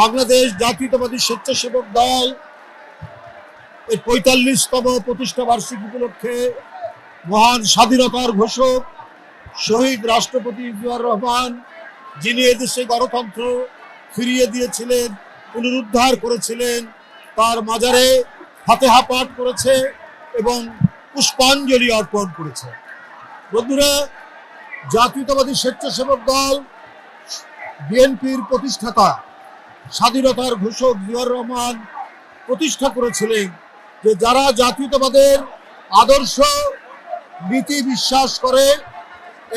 বাংলাদেশ জাতীয়তাবাদী স্বেচ্ছাসেবক দল এর পঁয়তাল্লিশতম প্রতিষ্ঠা বার্ষিকী উপলক্ষে মহান স্বাধীনতার ঘোষক শহীদ রাষ্ট্রপতি জিয়াউর রহমান, যিনি এদেশে গণতন্ত্র ফিরিয়ে দিয়েছিলেন, পুনরুদ্ধার করেছিলেন, তার মাজারে ফাতেহা পাঠ করেছে এবং পুষ্পাঞ্জলি অর্পণ করেছে। বন্ধুরা, জাতীয়তাবাদী স্বেচ্ছাসেবক দল বিএনপির প্রতিষ্ঠাতা স্বাধীনতার ঘোষক জিয়াউর রহমান প্রতিষ্ঠা করেছিলেন যে যারা জাতীয়তাবাদের আদর্শ, নীতি বিশ্বাস করে,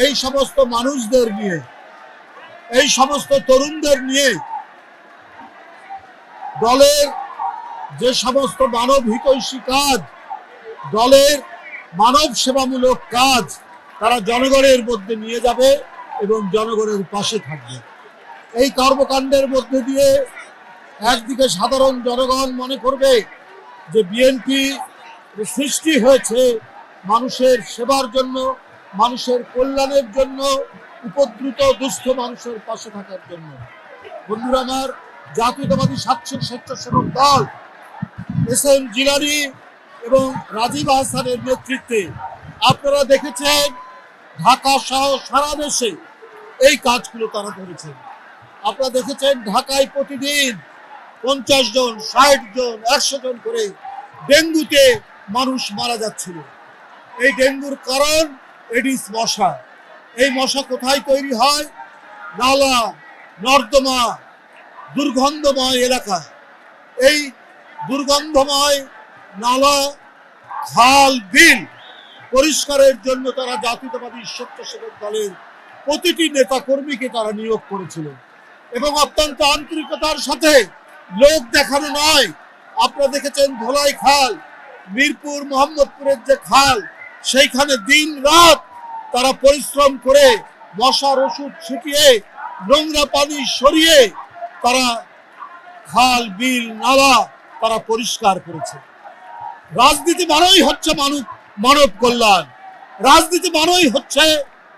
এই সমস্ত মানুষদের নিয়ে, এই সমস্ত তরুণদের নিয়ে দলের যে সমস্ত মানব হিতৈষী কাজ, দলের মানব সেবামূলক কাজ তারা জনগণের মধ্যে নিয়ে যাবে এবং জনগণের পাশে থাকবে। এই কর্মকাণ্ডের মধ্যে দিয়ে একদিকে সাধারণ জনগণ মনে করবে যে বিএনপি সৃষ্টি হয়েছে মানুষের সেবার জন্য, মানুষের কল্যাণের জন্য, উপদ্রুত, দুস্থ মানুষের পাশে থাকার জন্য। বন্ধুরা আমার, জাতীয়তাবাদী স্বাচ্ছ স্বেচ্ছাসেবক দল, এস এম জিলানি এবং রাজীব আহসানের নেতৃত্বে আপনারা দেখেছেন, ঢাকা সহ সারা দেশে এই কাজগুলো তারা করেছেন। আপনারা দেখেছেন, ঢাকায় প্রতিদিন পঞ্চাশ জন, ষাট জন, একশো জন করে ডেঙ্গুতে মানুষ মারা যাচ্ছিল। এই ডেঙ্গুর কারণ, এডিস মশা। এই মশা কোথায় তৈরি হয়? নালা নর্দমা দুর্গন্ধময় এলাকা এই দুর্গন্ধময় নালা, খাল, বিল পরিষ্কারের জন্য তারা জাতীয়তাবাদী স্বেচ্ছাসেবক দলের প্রতিটি নেতা কর্মীকে তারা নিয়োগ করেছিল এবং অত্যন্ত আন্তরিকতার সাথে লোক দেখানো নয়। আপনারা দেখেছেন ধোলাই খাল, মিরপুর, মোহাম্মদপুরের যে খাল, সেইখানে দিন রাত তারা পরিশ্রম করে মশার ওষুধ ছিটিয়ে, নোংরা পানি সরিয়ে তারা খাল, বিল, নালা তারা পরিষ্কার করেছে। রাজনীতি মানেই হচ্ছে মানব মানব কল্যাণ। রাজনীতি মানেই হচ্ছে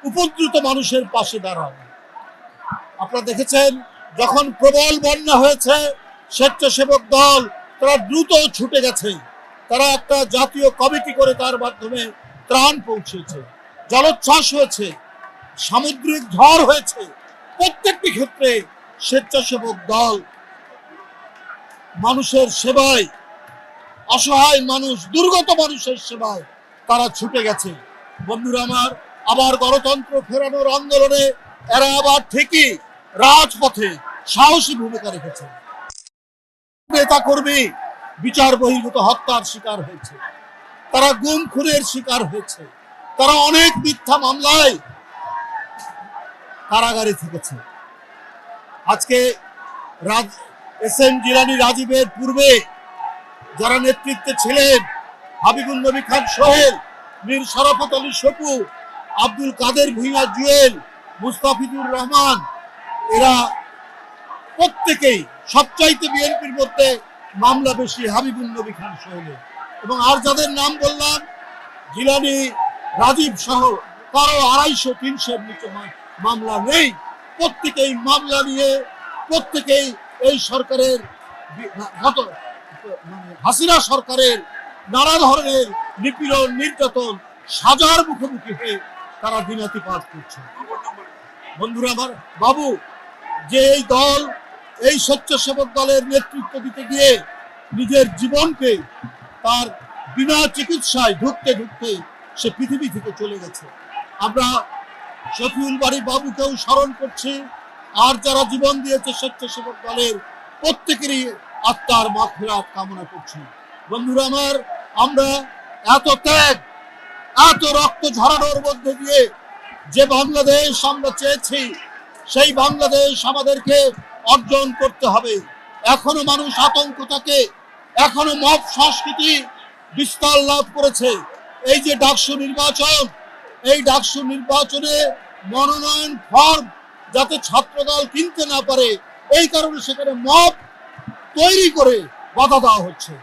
উপদ্রুত মানুষের পাশে দাঁড়ানো। আপনারা দেখেছেন, যখন প্রবল বন্যা হয়েছে, স্বেচ্ছাসেবক দল তারা দ্রুত ছুটে গেছে। তারা একটা জাতীয় কমিটি করে তার মাধ্যমে ত্রাণ পৌঁছেছে। জলোচ্ছ্বাস হয়েছে, সামুদ্রিক ঝড় হয়েছে। প্রত্যেকটি ক্ষেত্রে স্বেচ্ছাসেবক দল মানুষের সেবায়, অসহায় মানুষ, দুর্গত মানুষের সেবায় তারা ছুটে গেছে। বন্ধুরা আমার, আবার গণতন্ত্র ফেরানোর আন্দোলনে এরা আবার ঠিকই রাজপথে সাহসী ভূমিকা রেখেছে। নেতা কর্মী বিচার বহির্ভূত হত্যার শিকার হয়েছে। তারা গুম খুনের শিকার হয়েছে। তারা অনেক মিথ্যা মামলায় কারাগারে থেকেছে। আজকে এস এম জিলানি রাজীবের পূর্বে যারা নেতৃত্বে ছিলেন, হাবিবুল নবী খান সোহেল, মীর শরাফত আলী সপু, আব্দুল কাদের ভুইয়া জুয়েল, মুস্তাফিজুর রহমান এরা প্রত্যেকেই সবচাইতে বিএনপির মধ্যে মামলা বেশি হাবিবুল নবী খান সোহেলের এবং আর যাদের নাম বললাম, জিলানি, রাজীব সহ কারও আড়াইশো, তিনশোর নিচে মামলা নেই। প্রত্যেকেই মামলা নিয়ে, প্রত্যেকেই এই সরকারের মানে হাসিনা সরকারের নানা ধরনের নিপীড়ন, নির্যাতন, সাজার মুখোমুখি হয়ে তারা দিনাতিপাত করছে। বন্ধুরা আমার, বাবু যে এই দল, এই স্বেচ্ছাসেবক দলের নেতৃত্ব দিতে গিয়ে নিজের জীবনকে তার বিনা চিকিৎসায় ঢুকতে ঢুকতে সে পৃথিবী থেকে চলে গেছে। আমরা শফিউল বাড়ি বাবুকেও স্মরণ করছি, আর যারা জীবন দিয়েছে স্বেচ্ছাসেবক দলের প্রত্যেকেরই আত্মার মাফিরাত কামনা করছি। বন্ধুরা আমার, আমরা এত ত্যাগ, এত রক্ত ঝরানোর মধ্যে দিয়ে যে বাংলাদেশ আমরা চেয়েছি সেই বাংলাদেশ আমাদেরকে অর্জন করতে হবে। এখনও মানুষ আতঙ্ক থাকে, এখনও মব সংস্কৃতি বিস্তার লাভ করেছে। এই যে ডাকসু নির্বাচন, এই ডাকসু নির্বাচনে মনোনয়ন ফর্ম যাতে ছাত্রদল কিনতে না পারে, এই কারণে সেখানে মব তৈরি করে বাধা দেওয়া হচ্ছে।